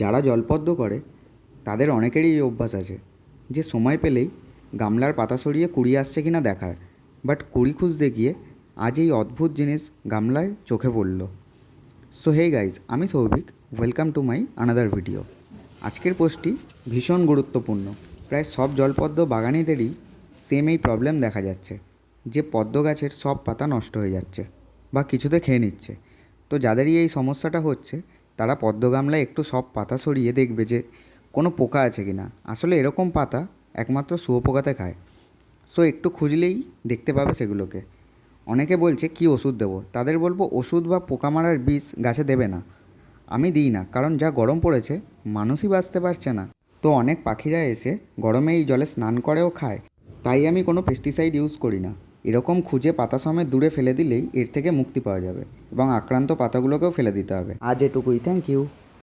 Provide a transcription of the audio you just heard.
যারা জলপদ্ম করে, তাদের অনেকেরই এই অভ্যাস আছে, যে সময় পেলেই গামলার পাতা সরিয়ে কুড়ি আসছে কি না দেখার বাট কুড়ি খুঁজতে গিয়ে আজ এই অদ্ভুত জিনিস গামলায় চোখে পড়ল। সো হে গাইজ আমি Souvik welcome to my another video আজকের পোস্টটি ভীষণ গুরুত্বপূর্ণ। প্রায় সব জলপদ্ম বাগানিদেরই সেম এই প্রবলেম দেখা যাচ্ছে, যে পদ্ম গাছের সব পাতা নষ্ট হয়ে যাচ্ছে বা কিছুতে খেয়ে নিচ্ছে। তো যাদেরই এই সমস্যাটা হচ্ছে তারা পদ্ম গামলায় একটু সব পাতা সরিয়ে দেখবে যে কোনো পোকা আছে কি না। আসলে এরকম পাতা একমাত্র শুয়োপোকাতে খায়। সো একটু খুঁজলেই দেখতে পাবে সেগুলোকে। অনেকে বলছে, কি ওষুধ দেবো? তাদের বলব, ওষুধ বা পোকা মারার বিষ গাছে দেবে না। আমি দিই না, কারণ যা গরম পড়েছে, মানুষই বাঁচতে পারছে না। তো অনেক পাখিরা এসে গরমে এই জলে স্নান করেও খায়। তাই আমি কোনো পেস্টিসাইড ইউজ করি না। এরকম খুঁজে পাতা সমেত দূরে ফেলে দিলেই এর থেকে মুক্তি পাওয়া যাবে এবং আক্রান্ত পাতাগুলোকেও ফেলে দিতে হবে। আজ এটুকুই। Thank you